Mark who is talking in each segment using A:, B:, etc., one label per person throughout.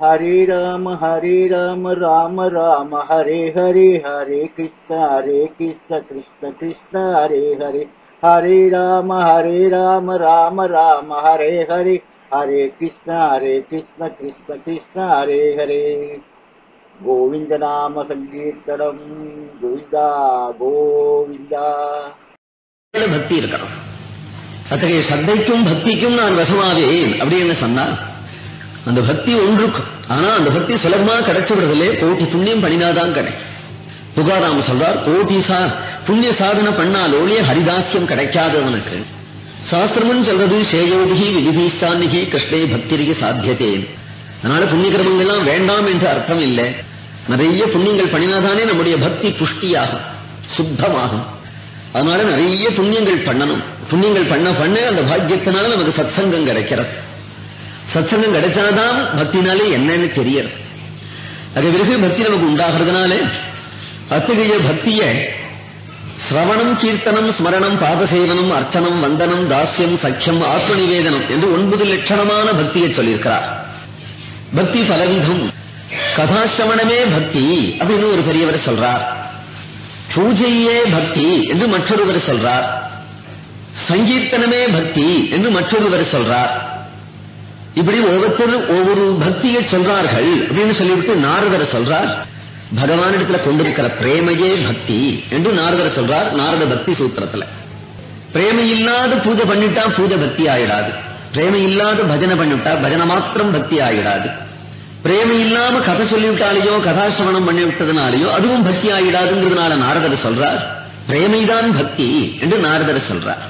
A: ஹரே ராம ஹரே ராம ராம ராம ஹரே ஹரே ஹரே கிருஷ்ண ஹரே கிருஷ்ண கிருஷ்ண கிருஷ்ண ஹரே ஹரே. ஹரே ராம ஹரே ராம ராம ராம ஹரே ஹரே. ஹரே கிருஷ்ண ஹரே கிருஷ்ண கிருஷ்ண கிருஷ்ண ஹரே ஹரே. கோவிந்த நாம சங்கீர்த்தனம். கோவிந்தா கோவிந்தா.
B: பக்தி இருக்கணும். அத்தகைய சந்தைக்கும் பக்திக்கும் நான் வசமாவேன். அப்படின்னு சொன்னா அந்த பக்தி ஒன்றுக்கும். ஆனா அந்த பக்தி சுலபமா கிடைச்சு விடுறதுலே கோட்டி புண்ணியம் பண்ணினாதான் கிடைக்கும் புகாராம சொல்றார் கோட்டி சா புண்ணிய சாதனை பண்ணாலோழிய ஹரிதாசியம் கிடைக்காதவனுக்கு. சாஸ்திரமும் சொல்றது சேயோபிகி விதிதீஸ்தானிகி கிருஷ்ணே பக்திரிகி சாத்தியதே. அதனால புண்ணிய கிரமங்கள்லாம் வேண்டாம் என்று அர்த்தம் இல்லை. நிறைய புண்ணியங்கள் பண்ணினாதானே நம்முடைய பக்தி புஷ்டியாகும் சுத்தமாகும். அதனால நிறைய புண்ணியங்கள் பண்ணணும். புண்ணியங்கள் பண்ண பண்ண அந்த பாக்கியத்தினால நமக்கு சத்சங்கம் கிடைக்கிறது. சத்சங்கம் கிடைச்சாதான் பக்தினாலே என்னன்னு தெரியறது. அது பிறகு பக்தி நமக்கு உண்டாகிறதுனால அத்தகைய பக்திய சிரவணம் கீர்த்தனம் ஸ்மரணம் பாதசேவனம் அர்ச்சனம் வந்தனம் தாஸ்யம் சக்கியம் ஆத்ம நிவேதனம் என்று ஒன்பது லட்சணமான பக்தியை சொல்லியிருக்கிறார். பக்தி பலவிதம். கதாசிரவணமே பக்தி அப்படின்னு ஒரு பெரியவர் சொல்றார். பூஜையே பக்தி என்று மற்றொருவர் சொல்றார். சங்கீர்த்தனமே பக்தி என்று மற்றொருவர் சொல்றார். இப்படி ஒவ்வொருத்தரும் ஒவ்வொரு பக்தியை சொல்றார்கள் அப்படின்னு சொல்லிவிட்டு நாரதர் சொல்றார் பகவானிடத்துல கொண்டிருக்கிற பிரேமையே பக்தி என்று நாரதர் சொல்றார் நாரத பக்தி சூத்திரத்துல. பிரேமை இல்லாத பூஜை பண்ணிட்டா பூஜை பக்தி ஆயிடாது. பிரேமை இல்லாத பஜனை பண்ணிவிட்டா பஜனை மாத்திரம் பக்தி ஆயிடாது. பிரேமை இல்லாம கதை சொல்லிவிட்டாலேயோ கதாசிரவணம் பண்ணி விட்டதுனாலேயோ அதுவும் பக்தி ஆயிடாதுங்கிறதுனால நாரதர் சொல்றார் பிரேமைதான் பக்தி என்று நாரதர் சொல்றார்.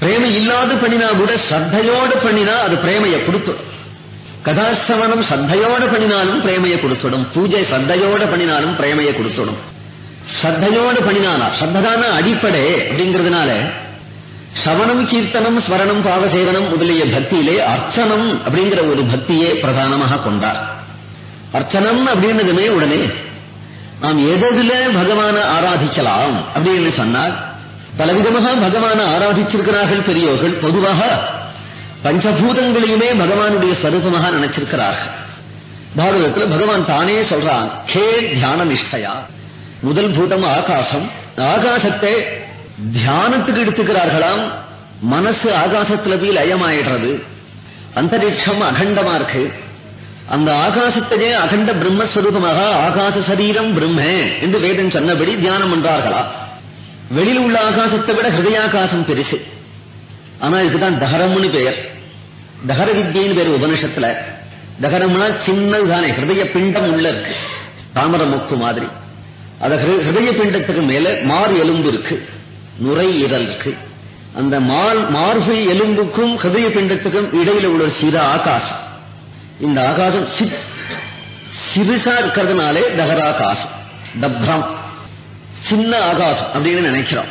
B: பிரேமை இல்லாத பண்ணினா கூட சத்தையோடு பண்ணினா அது பிரேமையை கொடுத்துடும். கதாசிரவணம் சத்தையோடு பண்ணினாலும் பிரேமையை கொடுத்துடும். பூஜை சத்தையோடு பண்ணினாலும் பிரேமையை கொடுத்துடும். சத்தையோடு பண்ணினானா? சத்ததான அடிப்படை அப்படிங்கிறதுனால சவணம் கீர்த்தனம் ஸ்மரணம் பாவசேவனம் முதலிய பக்தியிலே அர்ச்சனம் அப்படிங்கிற ஒரு பக்தியே பிரதானமாக கொண்டார். அர்ச்சனம் அப்படின்னதுமே உடனே நாம் எதில பகவான ஆராதிக்கலாம் அப்படின்னு சொன்னால் பலவிதமாக பகவான ஆராதிச்சிருக்கிறார்கள் பெரியோர்கள். பொதுவாக பஞ்சபூதங்களையுமே பகவானுடைய ஸ்வரூபமாக நினைச்சிருக்கிறார்கள். பாரதத்தில் பகவான் தானே சொல்றான் கே தியான நிஷ்டையா முதல் பூதம் ஆகாசம். ஆகாசத்தை தியானத்துக்கு எடுத்துக்கிறார்களாம். மனசு ஆகாசத்துல போய் லயமாயிடுறது. அந்தரிக்ஷம் அகண்டமா இருக்கு. அந்த ஆகாசத்தையே அகண்ட பிரம்மஸ்வரூபமாக ஆகாச சரீரம் பிரம்ம என்று வேதம் சொன்னபடி தியானம் பண்றார்களா வெளியில் உள்ள ஆகாசத்தை விட ஹிருதயாகாசம் பெருசு. ஆனா இதுதான் தகரம்னு பெயர். தகர வித்யின்னு பேர் உபனிஷத்துல. தகரம்னா சின்னதுதானே ஹிருதய பிண்டம் உள்ள இருக்கு. தாமர முக்கு மாதிரி. அத ஹிருதய பிண்டத்துக்கு மேல மார் எலும்பு இருக்கு. நுரையீரல் இருக்கு. அந்த மால் மார்பு எலும்புக்கும் ஹிருதய பிண்டத்துக்கும் இடையில உள்ள சிறு ஆகாசம். இந்த ஆகாசம் சிறுசா இருக்கிறதுனாலே தகராகாசம். தப்ரம். சின்ன ஆகாசம் அப்படின்னு நினைக்கிறோம்.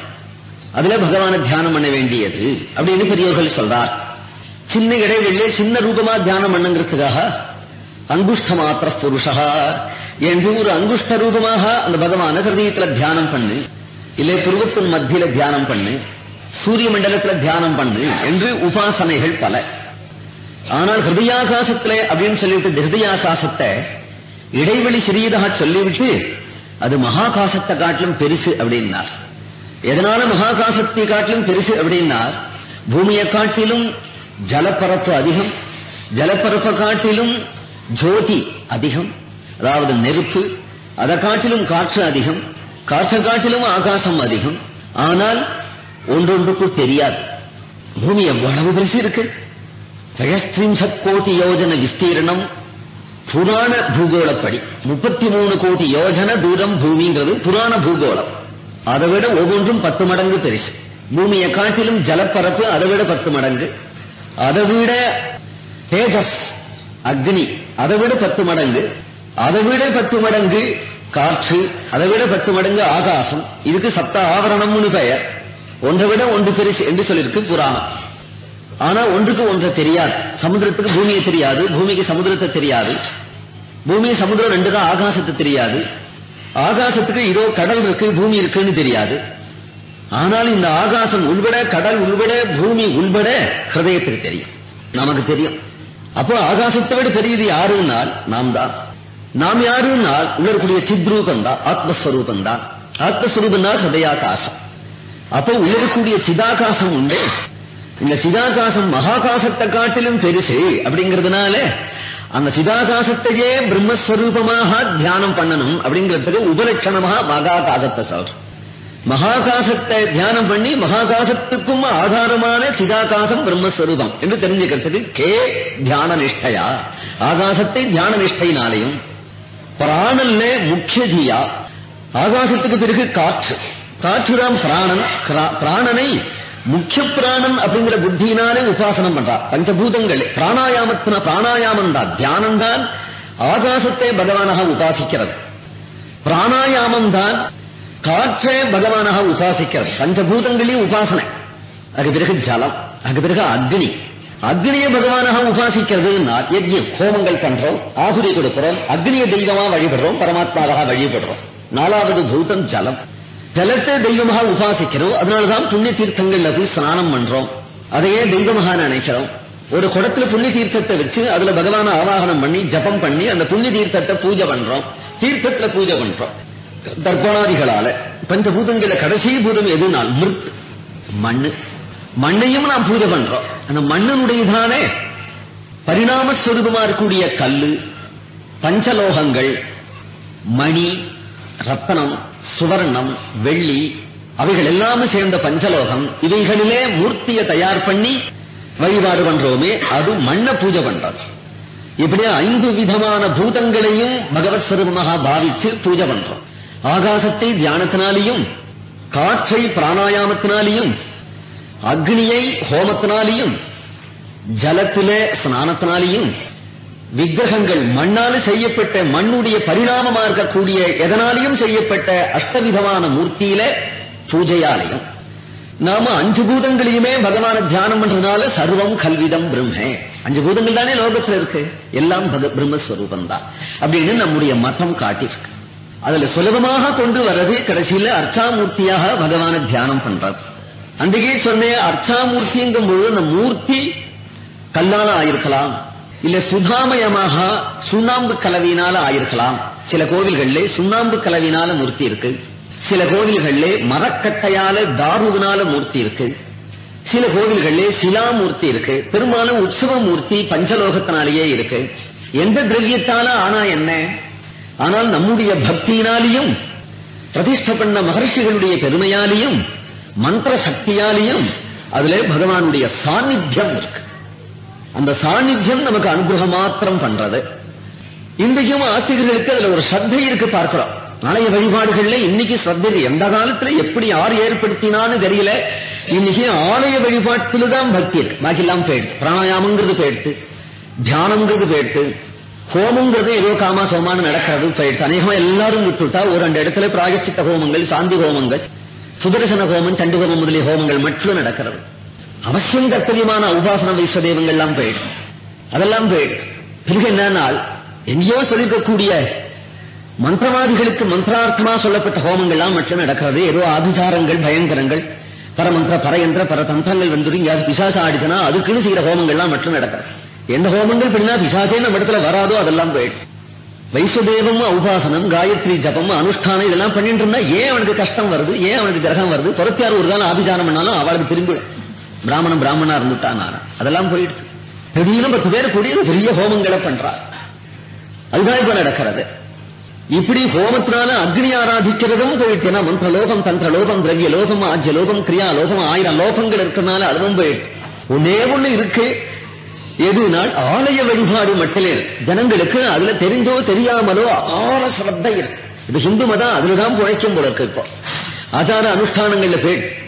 B: அதுல பகவான தியானம் பண்ண வேண்டியது அப்படின்னு பெரியவர்கள் சொல்றார். சின்ன இடைவெளியே சின்ன ரூபமா தியானம் பண்ணுங்கிறதுக்காக அங்குஷ்ட மாத்திர புருஷா என்று ஒரு அங்குஷ்ட ரூபமாக அந்த பகவான ஹிருதயத்துல தியானம் பண்ணு இல்லை புருவத்தின் மத்தியில தியானம் பண்ணு சூரிய மண்டலத்துல தியானம் பண்ணு என்று உபாசனைகள் பல. ஆனால் ஹிருதயாகாசத்துல அப்படின்னு சொல்லிவிட்டு ஹிருதயாகாசத்தை இடைவெளி சிறியதாக சொல்லிவிட்டு அது மகாகாசத்தை காட்டிலும் பெருசு அப்படின்னார். எதனால மகாகாசத்தை காட்டிலும் பெருசு அப்படின்னார்? பூமியை காட்டிலும் ஜலப்பரப்பு அதிகம் ஜலப்பரப்பை காட்டிலும் ஜோதி அதிகம் அதாவது நெருப்பு அதை காட்டிலும் காற்று அதிகம் காற்றை காட்டிலும் ஆகாசம் அதிகம். ஆனால் ஒன்றொன்றுக்கும் தெரியாது. பூமி எவ்வளவு பெருசு இருக்கு? திரயஸ்திரிம்சத் கோடி யோஜன விஸ்தீர்ணம் புராண பூகோளப்படி. முப்பத்தி மூணு கோடி யோஜன தூரம் பூமிங்கிறது புராண பூகோளம். அதை விட ஒவ்வொன்றும் பத்து மடங்கு பெருசு. பூமியை காட்டிலும் ஜலப்பரப்பு அதை விட பத்து மடங்கு. அதை விட தேஜஸ் அக்னி அதை விட பத்து மடங்கு. அதை விட பத்து மடங்கு காற்று அதை விட பத்து மடங்கு ஆகாசம். இதுக்கு சப்த ஆவரணம்னு பெயர். ஒன்றை விட ஒன்று பெருசு என்று சொல்லியிருக்கு புராணம். ஆனா ஒன்றுக்கு ஒன்றை தெரியாது. சமுத்திரத்துக்கு பூமியை தெரியாது பூமிக்கு சமுதிரத்தை தெரியாது. பூமி சமுத்திரம் தான் ஆகாசத்தை தெரியாது. ஆகாசத்துக்கு இதோ கடல் இருக்கு பூமி இருக்குன்னு தெரியாது. ஆனால் இந்த ஆகாசம் உள்பட கடல் உள்பட பூமி உள்பட ஹிருதயத்துக்கு தெரியும். நமக்கு தெரியும். அப்போ ஆகாசத்தை விட பெரியது யாருன்னால் நாம் தான். நாம் யாருன்னால் உள்ளக்கூடிய சித்ரூபம் தான் ஆத்மஸ்வரூபம் தான். ஆத்மஸ்வரூபம் தான் ஹிருதயாகாசம். அப்போ உள்ளக்கூடிய சிதாகாசம் உண்டு. இந்த சிதாகாசம் மகாகாசத்தை காட்டிலும் பெருசு அப்படிங்கிறதுனால அந்த சிதாகாசத்தையே பிரம்மஸ்வரூபமாக தியானம் பண்ணணும் அப்படிங்கிறதுக்கு உபலட்சணமாக மகாகாசத்தை சொல்றோம். மகாகாசத்தை தியானம் பண்ணி மகாகாசத்துக்கும் ஆதாரமான சிதாகாசம் பிரம்மஸ்வரூபம் என்று தெரிஞ்சுக்கிறதுக்கு கே தியான நிஷ்டையா ஆகாசத்தை தியான நிஷ்டையினாலையும் பிராணல்ல முக்கியதியா? ஆகாசத்துக்கு பிறகு காற்று. காற்றுதான் பிராணன். கிரா- பிராணனை முக்கிய பிராணம் அப்படிங்கிற புத்தியினாலே உபாசனம் பண்றா பஞ்சபூதங்கள். பிராணாயாமத்தின பிராணாயாமம் தான். தியானம் தான். ஆகாசத்தை பகவானாக உபாசிக்கிறது. பிராணாயாமம் தான். காற்றே பகவானாக உபாசிக்கிறது. பஞ்சபூதங்களையும் உபாசனை. அது பிறகு ஜலம். அது பிறகு அக்னி. அக்னியை பகவானாக உபாசிக்கிறது யஜ்யம் ஹோமங்கள் பண்றோம். ஆகுதி கொடுக்கிறோம். அக்னிய தெய்வமா வழிபடுறோம். பரமாத்மாவாக வழிபடுறோம். நாலாவது பூதம் ஜலம். ஜலத்தை தெய்வமாக உபாசிக்கிறோம். அதனாலதான் புண்ணிய தீர்த்தங்கள்ல போய் ஸ்நானம் பண்றோம். அதையே தெய்வமாக நினைக்கிறோம். ஒரு குடத்துல புண்ணிய தீர்த்தத்தை வச்சு அதுல பகவான ஆவாகனம் பண்ணி ஜபம் பண்ணி அந்த புண்ணிய தீர்த்தத்தை பூஜை பண்றோம். தீர்த்தத்துல பூஜை பண்றோம். தர்ப்பணாதிகளால. பஞ்சபூதங்கள கடைசி பூதம் எதுனால்? மிருத். மண்ணு. மண்ணையும் நாம் பூஜை பண்றோம். அந்த மண்ணினுடையதானே? பரிணாமஸ்வரூபமா இருக்கக்கூடிய கல்லு பஞ்சலோகங்கள் மணி ரத்தனம் சுவர்ணம் வெள்ளி அவைகள் எல்லாமே சேர்ந்த பஞ்சலோகம். இவைகளிலே மூர்த்தியை தயார் பண்ணி வழிபாடு பண்றோமே அது மண்ண பூஜை பண்றது. இப்படியே ஐந்து விதமான பூதங்களையும் பகவத் ஸ்வரூபமாக பாவிச்சு பூஜை பண்றோம். ஆகாசத்தை தியானத்தினாலேயும் காற்றை பிராணாயாமத்தினாலேயும் அக்னியை ஹோமத்தினாலேயும் ஜலத்திலே ஸ்நானத்தினாலேயும் விக்கிரகங்கள் மண்ணால் செய்யப்பட்ட மண்ணுடைய பரிணாமமா இருக்கக்கூடிய எதனாலையும் செய்யப்பட்ட அஷ்டவிதமான மூர்த்தியில பூஜையாலயம். நாம அஞ்சு பூதங்களையுமே பகவான தியானம் பண்றதுனால சர்வம் கல்விதம் பிரம்மே அஞ்சு பூதங்கள் தானே லோகத்துல இருக்கு? எல்லாம் பிரம்மஸ்வரூபம் தான் அப்படின்னு நம்முடைய மதம் காட்டியிருக்கு. அதுல சுலபமாக கொண்டு வர்றது கடைசியில அர்ச்சாமூர்த்தியாக பகவான தியானம் பண்றது அன்றைக்கே சொன்னேன் அர்ச்சாமூர்த்திங்கும் பொழுது அந்த மூர்த்தி கல்லால ஆயிருக்கலாம். இல்ல சுதாமயமாக சுண்ணாம்பு கலவையினால ஆயிருக்கலாம். சில கோவில்கள்ல சுண்ணாம்பு கலவினால மூர்த்தி இருக்கு. சில கோவில்கள்ல மரக்கட்டையால தாருவினால மூர்த்தி இருக்கு. சில கோவில்கள்ல சிலாமூர்த்தி இருக்கு. பெரும்பாலும் உற்சவ மூர்த்தி பஞ்சலோகத்தினாலேயே இருக்கு. எந்த திரவியத்தால ஆனா என்ன? ஆனால் நம்முடைய பக்தியினாலேயும் பிரதிஷ்ட பண்ண மகர்ஷிகளுடைய பெருமையாலேயும் மந்திர சக்தியாலேயும் அதுல பகவானுடைய சாநித்தியம் இருக்கு. அந்த சாநித்தியம் நமக்கு அனுகிரகம் மாத்திரம் பண்றது. இன்றைக்கும் ஆசிரியர்களுக்கு அதுல ஒரு ஸ்ரத்தை இருக்கு பார்க்கிறோம். ஆலய வழிபாடுகள்ல இன்னைக்கு ஸ்ரத்தை எந்த காலத்துல எப்படி யார் ஏற்படுத்தினான்னு தெரியல. இன்னைக்கு ஆலய வழிபாட்டில தான் பக்தி இருக்கு. பாக்கி போயிடுது பிராணாயாமங்கிறது போயிடுத்து தியானம்ங்கிறது போயிடுத்து ஹோமங்கிறது ஏதோ காமா சோமான்னு நடக்கிறது போயிடுத்து அநேகமா எல்லாரும் விட்டுட்டா ஒரு ரெண்டு இடத்துல பிராயச்சித்த ஹோமங்கள் சாந்தி ஹோமங்கள் சுதர்சன ஹோமம் சண்டு ஹோமம் முதலிய ஹோமங்கள் மட்டும் நடக்கிறது. அவசியம் கர்த்தவியமான உபாசன வைஸ்வதேவங்கள்லாம் போயிடும் அதெல்லாம் போயிடும் பிறகு என்னன்னால் எங்கேயோ சொல்லிருக்கக்கூடிய மந்திரவாதிகளுக்கு மந்திரார்த்தமா சொல்லப்பட்ட ஹோமங்கள்லாம் மட்டும் நடக்கிறது ஏதோ ஆபிசாரங்கள் பயங்கரங்கள் பரமந்திர பரயந்திர பரதந்திரங்கள் வந்துடும் யாரு பிசாசம் ஆடிதுன்னா அதுக்குன்னு செய்யற ஹோமங்கள்லாம் மட்டும் நடக்கிறது எந்த ஹோமங்கள் பண்ணினா பிசாசே நம்ம இடத்துல வராதோ அதெல்லாம் போயிடும் வைசுதேவம் உபாசனம் காயத்ரி ஜபம் அனுஷ்டானம் இதெல்லாம் பண்ணிட்டு இருந்தா ஏன் அவனுக்கு கஷ்டம் வருது? ஏன் அவனுக்கு கிரகம் வருது? புறத்தியார் ஒரு காலம் ஆபிசாரம் பண்ணாலும் அவளுக்கு திரும்பிடும் பிராமணன் பிராமணா இருந்துட்டான் அதெல்லாம் போயிடுச்சு. திடீர்னு பத்து பேர் கூடிய பெரிய ஹோமங்களை பண்றார். அதுதான் இப்ப நடக்கிறது. இப்படி ஹோமத்தினால அக்னி ஆராதிக்கிறதும் போயிடுச்சு. ஏன்னா மந்திர லோகம் தந்திர லோகம் திரவிய லோகம் ஆஜ்ய லோகம் கிரியா லோகம் ஆயிரம் லோகங்கள் இருக்கிறதுனால அதுவும் போயிடுச்சு. ஒன்னே ஒண்ணு இருக்கு. எதுனால் ஆலய வழிபாடு மட்டுமே. ஜனங்களுக்கு அதுல தெரிந்தோ தெரியாமலோ ஆழ சிரத்தை இருக்கு. இப்ப ஹிந்து மதம் அதுலதான் புழைக்கும் போல இருக்கு இப்போ. ஆச்சார அனுஷ்டானங்கள்ல போயிட்டு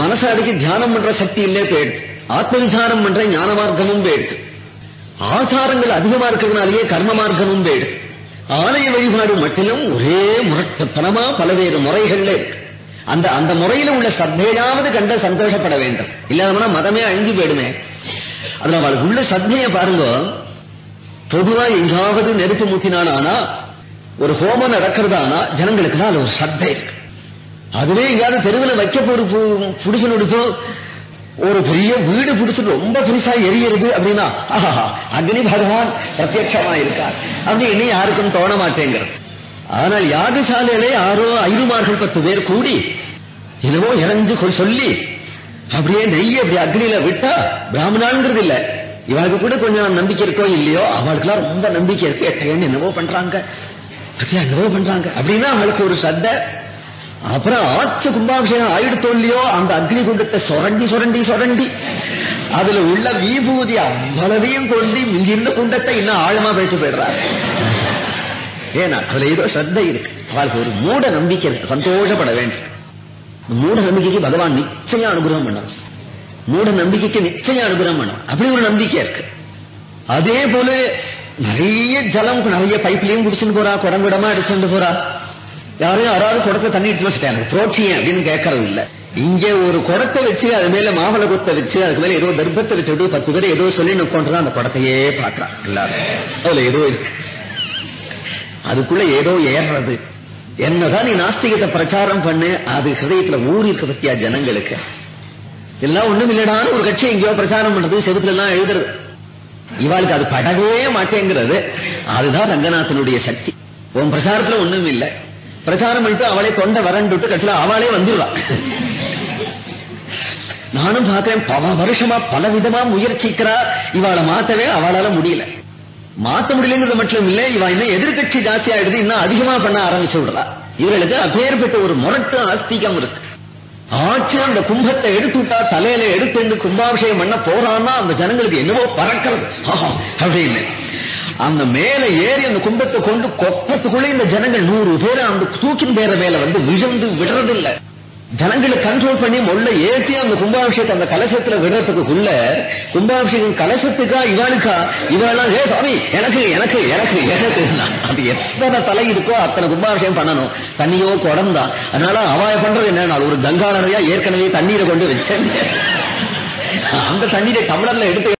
B: மனசை அடக்கி தியானம் பண்ற சக்தி இல்லே போயிடுது. ஆத்ம விசாரம் பண்ற ஞான மார்க்கமும் போயிடுது. ஆச்சாரங்கள் அதிகமா இருக்கிறதுனாலேயே கர்ம மார்க்கமும் போயிடுது. ஆலய வழிபாடு மட்டிலும் ஒரே முரட்டத்தனமா பலவேறு முறைகள்ல இருக்கு. அந்த அந்த முறையில உள்ள சத்தையாவது கண்ட சந்தோஷப்பட வேண்டும். இல்லாதவனா மதமே அழிஞ்சு போயிடுமே. அதுல அவளுக்கு உள்ள சத்தையை பாருங்க. பொதுவா எங்காவது நெருப்பு மூட்டினானா ஒரு ஹோமம் நடக்கிறதானா ஜனங்களுக்கு தான் அது ஒரு சத்தை இருக்கு. அதுவே எங்கேயாவது தெருவில் வைக்க ஒரு புடிச்சு நொடுத்தோ ஒரு பெரிய வீடு பிடிச்சு ரொம்ப பெருசா எரியுது அப்படின்னா ஆஹா அக்னி பகவான் பிரத்யட்சமா இருக்கார். அப்படின்னு யாருக்கும் தோண மாட்டேங்கிறது. ஆனால் யாகசாலையிலே யாரோ ஐருமார்கள் பத்து பேர் கூடி என்னவோ இறந்து சொல்லி அப்படியே நெய்ய அப்படி அக்னியில விட்டா பிராமணாங்கிறது இல்ல. இவளுக்கு கூட கொஞ்சம் நம்பிக்கை இருக்கோ இல்லையோ அவளுக்குலாம் ரொம்ப நம்பிக்கை இருக்கு. எட்டையன்னு என்னவோ பண்றாங்க என்னவோ பண்றாங்க. அப்படின்னா அவளுக்கு ஒரு சத்தை அப்புறம் ஆச்சு கும்பாபிஷேகம் ஆயிடுத்தோ இல்லையோ அந்த அக்னி குண்டத்தை சுரண்டி சுரண்டி சுரண்டி. அதுல உள்ள விபூதி அவ்வளவையும் கொண்டு இங்கிருந்த குண்டத்தை இன்னும் ஆழமா போயிட்டு போயிடுறாரு. ஏன்னா அதுல ஏதோ ஸ்ரத்தை இருக்கு. அவளுக்கு ஒரு மூட நம்பிக்கை சந்தோஷப்பட வேண்டும். மூட நம்பிக்கைக்கு பகவான் நிச்சயம் அனுகிரகம் பண்ணும் மூட நம்பிக்கைக்கு நிச்சயம் அனுகிரகம் பண்ணணும். அப்படி ஒரு நம்பிக்கை இருக்கு. அதே போல நிறைய ஜலம் நிறைய பைப்லயும் குடிச்சுட்டு போறா குடங்குடமா எடுத்துட்டு போறா. யாரையும் யாராவது குடத்தை தண்ணி எடுத்து வச்சுட்டேன். எனக்கு புரோட்சியம் அப்படின்னு கேட்கறது இல்ல. இங்க ஒரு குடத்தை வச்சு அது மேல மாவள குத்தை வச்சு அதுக்கு மேல ஏதோ தர்ப்பத்தை வச்சுட்டு பத்து பேர் ஏதோ சொல்லி நிற்கொண்டுதான் அந்த குடத்தையே பாக்குறான் எல்லாரும். அதுல ஏதோ இருக்கு. அதுக்குள்ள ஏதோ ஏறுறது. என்னதான் நீ நாஸ்திகத்தை பிரச்சாரம் பண்ணு அது ஹதயத்துல ஊர் இருக்க பத்தியா ஜனங்களுக்கு. எல்லாம் ஒண்ணும் இல்லடான்னு ஒரு கட்சி எங்கேயோ பிரச்சாரம் பண்றது செவத்துல எல்லாம் எழுதுறது. இவாளுக்கு அது படவே மாட்டேங்கிறது. அதுதான் ரங்கநாதனுடைய சக்தி. உன் பிரச்சாரத்துல ஒண்ணும் இல்லை பிரச்சாரம் பண்ணிட்டு அவளே தொண்டை வரண்டுட்டு கட்சியில அவளே வந்துடுவா நானும் பார்க்கிறேன் பல வருஷமா பல விதமா முயற்சிக்கிறா. இவாளை மாத்தவே அவளால முடியல. மாத்த முடியலங்கிறது மட்டும் இல்ல இவ இன்னும் எதிர்கட்சி ஜாஸ்தி ஆயிடுது இன்னும் அதிகமா பண்ண ஆரம்பிச்சு விடுறா. இவர்களுக்கு அப்பேற்பட்ட ஒரு முரட்டு ஆஸ்திகம் இருக்கு. ஆட்சியா அந்த கும்பத்தை எடுத்து விட்டா தலையில எடுத்து கும்பாபிஷேகம் பண்ண போறான்னா அந்த ஜனங்களுக்கு என்னவோ பறக்கிறது. அப்படின்னு அந்த மேல ஏறி அந்த கும்பத்தை கொண்டு கொப்பத்துக்குள்ள இந்த ஜனங்கள் நூறு பேர் அந்த தூக்கின் பேர மேல வந்து விழுந்து விடுறது ஜனங்களை கண்ட்ரோல் பண்ணி முள்ள ஏற்றி அந்த கும்பாபிஷேகத்தை அந்த கலசத்துல விடுறதுக்குள்ள கும்பாபிஷேகம் கலசத்துக்கா இவாளுக்கா? இவாளெல்லாம் ஏ சாமி எனக்கு எனக்கு எனக்கு எனக்கு. அது எத்தனை தலை இருக்கோ அத்தனை கும்பாபிஷேகம் பண்ணணும். தண்ணியோ குடம் தான். அதனால அவாய பண்றது என்ன ஒரு கங்கா நிறையா ஏற்கனவே தண்ணீரை கொண்டு வச்சேன். அந்த தண்ணீரை டம்ளர்ல எடுத்து